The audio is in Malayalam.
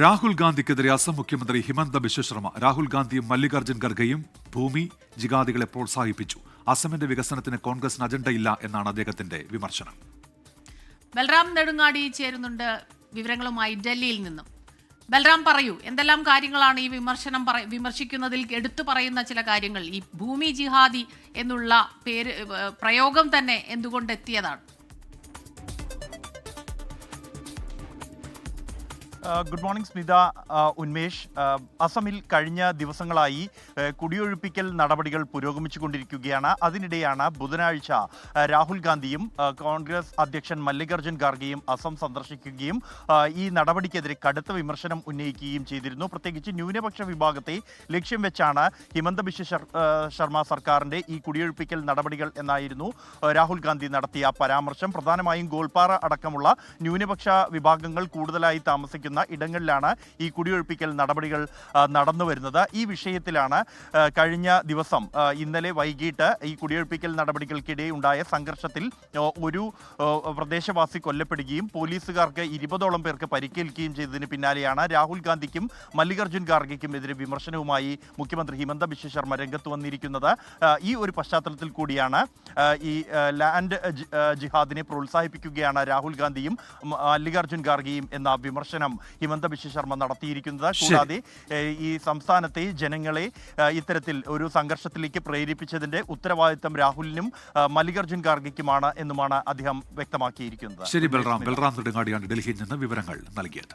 രാഹുൽ ഗാന്ധിക്കെതിരെ അസം മുഖ്യമന്ത്രി ഹിമന്ത ബിശ്വ ശർമ്മ രാഹുൽ ഗാന്ധിയും മല്ലികാർജുൻ ഖർഗെയും ഭൂമി ജിഗാദികളെ പ്രോത്സാഹിപ്പിച്ചു. അസമിന്റെ വികസനത്തിന് കോൺഗ്രസിന് അജണ്ടയില്ല എന്നാണ് അദ്ദേഹത്തിന്റെ വിമർശനം. ബൽറാം നെടുങ്ങാടി ചേരുന്നുണ്ട് വിവരങ്ങളുമായി ഡൽഹിയിൽ നിന്നും. ബൽറാം പറയൂ എന്തെല്ലാം കാര്യങ്ങളാണ് ഈ വിമർശനം വിമർശിക്കുന്നതിൽ എടുത്തു പറയുന്ന ചില കാര്യങ്ങൾ? ഈ ഭൂമി ജിഹാദി എന്നുള്ള പേര് പ്രയോഗം തന്നെ എന്തുകൊണ്ട് എത്തിയതാണ് ഗുഡ് മോർണിംഗ് സ്മിത ഉന്മേഷ്. അസമിൽ കഴിഞ്ഞ ദിവസങ്ങളായി കുടിയൊഴിപ്പിക്കൽ നടപടികൾ പുരോഗമിച്ചുകൊണ്ടിരിക്കുകയാണ്. അതിനിടെയാണ് ബുധനാഴ്ച രാഹുൽ ഗാന്ധിയും കോൺഗ്രസ് അധ്യക്ഷൻ മല്ലികാർജുൻ ഖാർഗെയും അസം സന്ദർശിക്കുകയും ഈ നടപടിക്കെതിരെ കടുത്ത വിമർശനം ഉന്നയിക്കുകയും ചെയ്തിരുന്നു. പ്രത്യേകിച്ച് ന്യൂനപക്ഷ വിഭാഗത്തെ ലക്ഷ്യം വെച്ചാണ് ഹിമന്ത ബിശ്വ ശർമ്മ സർക്കാരിന്റെ ഈ കുടിയൊഴിപ്പിക്കൽ നടപടികൾ എന്നായിരുന്നു രാഹുൽ ഗാന്ധി നടത്തിയ പരാമർശം. പ്രധാനമായും ഗോൾപാറ അടക്കമുള്ള ന്യൂനപക്ഷ വിഭാഗങ്ങൾ കൂടുതലായി താമസിക്കുന്ന ഇടങ്ങളിലാണ് ഈ കുടിയൊഴിപ്പിക്കൽ നടപടികൾ നടന്നു വരുന്നത്. ഈ വിഷയത്തിലാണ് കഴിഞ്ഞ ദിവസം ഇന്നലെ വൈകിട്ട് ഈ കുടിയൊഴിപ്പിക്കൽ നടപടികൾക്കിടെ ഉണ്ടായ സംഘർഷത്തിൽ ഒരു പ്രദേശവാസി കൊല്ലപ്പെടുകയും പോലീസുകാർക്ക് ഇരുപതോളം പേർക്ക് പരിക്കേൽക്കുകയും ചെയ്തതിന് പിന്നാലെയാണ് രാഹുൽ ഗാന്ധിക്കും മല്ലികാർജുൻ ഖാർഗെക്കും എതിരെ വിമർശനവുമായി മുഖ്യമന്ത്രി ഹിമന്ത ബിശ്വ ശർമ്മ രംഗത്ത് വന്നിരിക്കുന്നത്. ഈ ഒരു പശ്ചാത്തലത്തിൽ കൂടിയാണ് ഈ ലാൻഡ് ജിഹാദിനെ പ്രോത്സാഹിപ്പിക്കുകയാണ് രാഹുൽ ഗാന്ധിയും മല്ലികാർജുൻ ഖാർഗെയും എന്ന വിമർശനം. ഹിമന്ത ബിശ്വ ശർമ്മ നടത്തിയിരിക്കുന്നത്. കൂടാതെ ഈ സംസ്ഥാനത്തെ ജനങ്ങളെ ഇത്തരത്തിൽ ഒരു സംഘർഷത്തിലേക്ക് പ്രേരിപ്പിച്ചതിന്റെ ഉത്തരവാദിത്തം രാഹുലിനും മല്ലികാർജുൻ മല്ലികാർജുൻ ഖാർഗെക്കുമാണ് എന്നുമാണ് അദ്ദേഹം വ്യക്തമാക്കിയിരിക്കുന്നത്. ശരി ബൽറാം. ബൽറാം നെടുങ്ങാടിയാണ് ഡൽഹിയിൽ നിന്ന് വിവരങ്ങൾ നൽകിയത്.